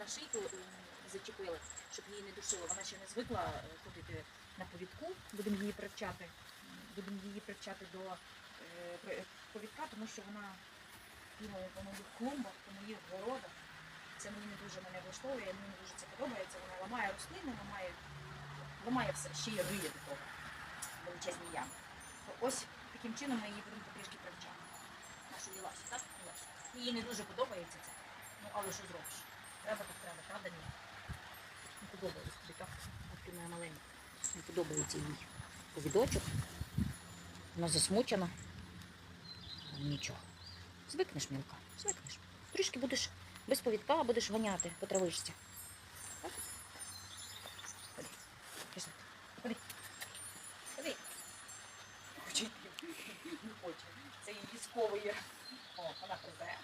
на шийку е, зачепили, щоб її не душило. Вона ще не звикла е, ходити на повідку. Будемо її привчати. Будемо її привчати до е, повідка, тому що вона бігає по моїх клумбах, по моїх городах. Це мені не дуже мене влаштовує, мені не дуже це подобається. Вона ламає рослини, ламає, ламає все, ще й риє до того. Величезні ями. Ось таким чином ми її будемо потрішки привчати. Нашу Іласю, так? Їй не дуже подобається це. Ну, але що зробиш? Треба так треба, правда ні? Не подобається тобі, так? От моя маленька. Не подобається їй повідочок. Вона засмучена. Нічого. Звикнеш, мілка, звикнеш. Трішки будеш без повідка, будеш ганяти по травишці. Так? Ходи. Пішли. Ходи. Ходи. Хоче. Не хоче. Це її сковує. О, вона призе.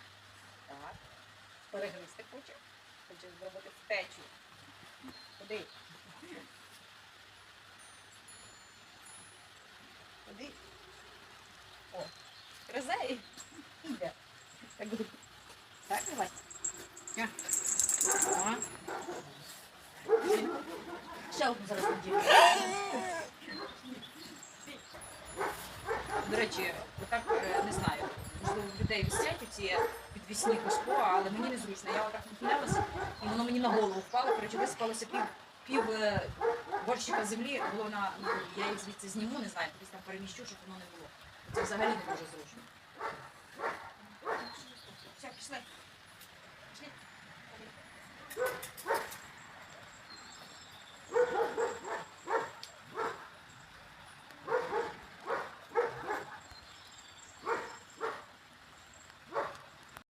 Так. Перегризти хоче. Хоче зробити втечу. Ходи. Ходи. О, гризе і йде. Так. Так, давай. Я. Ще одну зараз надію. До речі, отак е, не знаю людей висять ці підвісні кашпо, але мені незручно. Я отак нахилялася, і воно мені на голову впало, коротше, висипалося пів пів е, борщика землі, було на ну, я їх звідси зніму, не знаю, кудись там переміщу, щоб воно не було. Це взагалі не дуже зручно. Все, пішли.